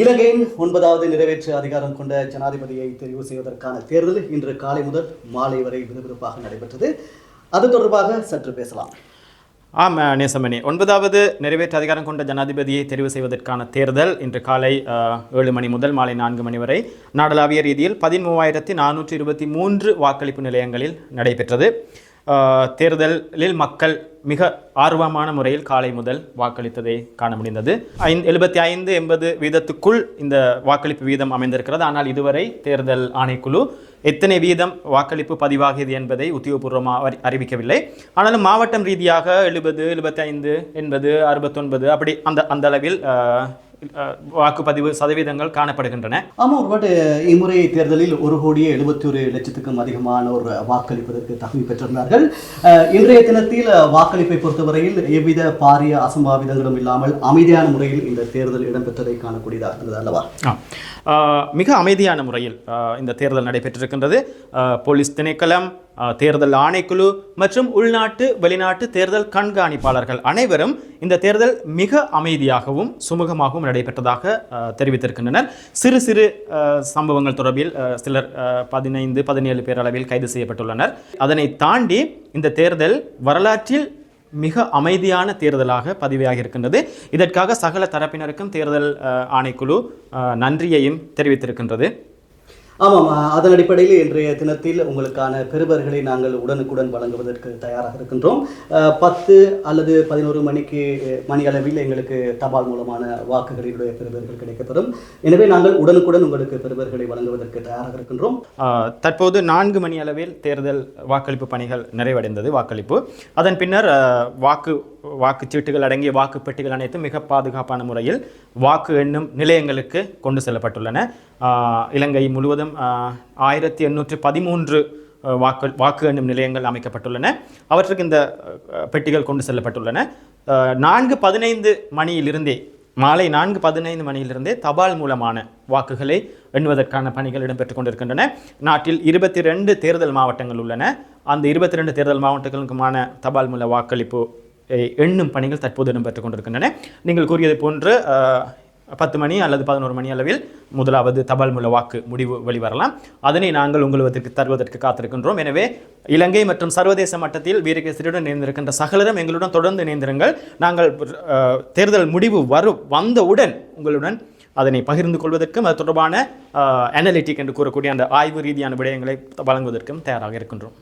இலங்கையின் ஒன்பதாவது நிறைவேற்று அதிகாரம் கொண்ட ஜனாதிபதியை தெரிவு செய்வதற்கான தேர்தல் இன்று காலை முதல் மாலை வரை விறுவிறுப்பாக நடைபெற்றது. அது தொடர்பாக சற்று பேசலாம். ஆம் நேசமணி. ஒன்பதாவது நிறைவேற்று அதிகாரம் கொண்ட ஜனாதிபதியை தெரிவு செய்வதற்கான தேர்தல் இன்று காலை ஏழு மணி முதல் மாலை நான்கு மணி வரை நாடளாவிய ரீதியில் பதிமூவாயிரத்தி நானூற்றி இருபத்தி மூன்று வாக்களிப்பு நிலையங்களில் நடைபெற்றது. தேர்தலில் மக்கள் மிக ஆர்வமான முறையில் காலை முதல் வாக்களித்ததை காண முடிந்தது. ஐந்து எழுபத்தி ஐந்து எண்பது வீதத்துக்குள் இந்த வாக்களிப்பு வீதம் அமைந்திருக்கிறது. ஆனால் இதுவரை தேர்தல் ஆணைக்குழு எத்தனை வீதம் வாக்களிப்பு பதிவாகியது என்பதை உத்தியோகபூர்வமாக அறிவிக்கவில்லை. ஆனாலும் மாவட்டம் ரீதியாக எழுபது எழுபத்தி ஐந்து எண்பது அறுபத்தொன்பது அப்படி அந்த அந்த அளவில் வாக்குப்பதிவு சதவீதங்கள் காணப்படுகின்றன. ஆமாம் ஒருபாட்டு இம்முறை தேர்தலில் ஒரு கோடியே எழுபத்தி ஒரு லட்சத்துக்கும் அதிகமானோர் வாக்களிப்பதற்கு தகுதி பெற்றிருந்தார்கள். இன்றைய தினத்தில் வாக்களிப்பை பொறுத்தவரையில் எவ்வித பாரிய அசம்பாவிதங்களும் இல்லாமல் அமைதியான முறையில் இந்த தேர்தல் இடம்பெற்றதை காணக்கூடியதாக இருந்தது அல்லவா? மிக அமைதியான முறையில் இந்த தேர்தல் நடைபெற்றிருக்கின்றது. போலீஸ் திணைக்களம் தேர்தல் ஆணைக்குழு மற்றும் உள்நாட்டு வெளிநாட்டு தேர்தல் கண்காணிப்பாளர்கள் அனைவரும் இந்த தேர்தல் மிக அமைதியாகவும் சுமூகமாகவும் நடைபெற்றதாக தெரிவித்திருக்கின்றனர். சிறு சிறு சம்பவங்கள் தொடர்பில் சிலர் பதினைந்து பதினேழு பேர் அளவில் கைது செய்யப்பட்டுள்ளனர். அதனை தாண்டி இந்த தேர்தல் வரலாற்றில் மிக அமைதியான தேர்தலாக பதிவாகி இருக்கின்றது இதற்காக சகல தரப்பினருக்கும் தேர்தல் ஆணைக்குழு நன்றியையும் தெரிவித்திருக்கின்றது. ஆமாம் அதன் அடிப்படையில் இன்றைய தினத்தில் உங்களுக்கான பெறுபர்களை நாங்கள் உடனுக்குடன் வழங்குவதற்கு தயாராக இருக்கின்றோம். பத்து அல்லது பதினோரு மணிக்கு மணி அளவில் எங்களுக்கு தபால் மூலமான வாக்குகளினுடைய பெறுபர்கள் கிடைக்கப்பெறும். எனவே நாங்கள் உடனுக்குடன் உங்களுக்கு பெறுபர்களை வழங்குவதற்கு தயாராக இருக்கின்றோம். தற்போது நான்கு மணி அளவில் தேர்தல் வாக்களிப்பு பணிகள் நிறைவடைந்தது வாக்களிப்பு. அதன் பின்னர் வாக்கு வாக்குச்சீட்டுகள் அடங்கிய வாக்குப்பெட்டிகள் அனைத்தும் மிக பாதுகாப்பான முறையில் வாக்கு எண்ணும் நிலையங்களுக்கு கொண்டு செல்லப்பட்டுள்ளன. இலங்கை முழுவதும் ஆயிரத்தி எண்ணூற்றி பதிமூன்று வாக்கு வாக்கு எண்ணும் நிலையங்கள் அமைக்கப்பட்டுள்ளன. அவற்றுக்கு இந்த பெட்டிகள் கொண்டு செல்லப்பட்டுள்ளன. நான்கு பதினைந்து மணியிலிருந்தே மாலை நான்கு பதினைந்து மணியிலிருந்தே தபால் மூலமான வாக்குகளை எண்ணுவதற்கான பணிகள் இடம்பெற்றுக் கொண்டிருக்கின்றன. நாட்டில் இருபத்தி ரெண்டு தேர்தல் மாவட்டங்கள் உள்ளன. அந்த இருபத்தி ரெண்டு தேர்தல் மாவட்டங்களுக்குமான தபால் மூல வாக்களிப்பு எண்ணும் பணிகள் தற்போது இடம்பெற்றுக் கொண்டிருக்கின்றன. நீங்கள் கூறியது போன்று பத்து மணி அல்லது பதினோரு மணி அளவில் முதலாவது தபால் மூல வாக்கு முடிவு வெளிவரலாம். அதனை நாங்கள் உங்களுக்கு தருவதற்கு காத்திருக்கின்றோம். எனவே இலங்கை மற்றும் சர்வதேச மட்டத்தில் வீரகேசரியுடன் இணைந்திருக்கின்ற சகலரும் எங்களுடன் தொடர்ந்து இணைந்திருங்கள். நாங்கள் தேர்தல் முடிவு வரும் வந்தவுடன் உங்களுடன் அதனை பகிர்ந்து கொள்வதற்கும் அது தொடர்பான அனலிட்டிக் என்று கூறக்கூடிய அந்த ஆய்வு ரீதியான விடயங்களை வழங்குவதற்கும் தயாராக இருக்கின்றோம்.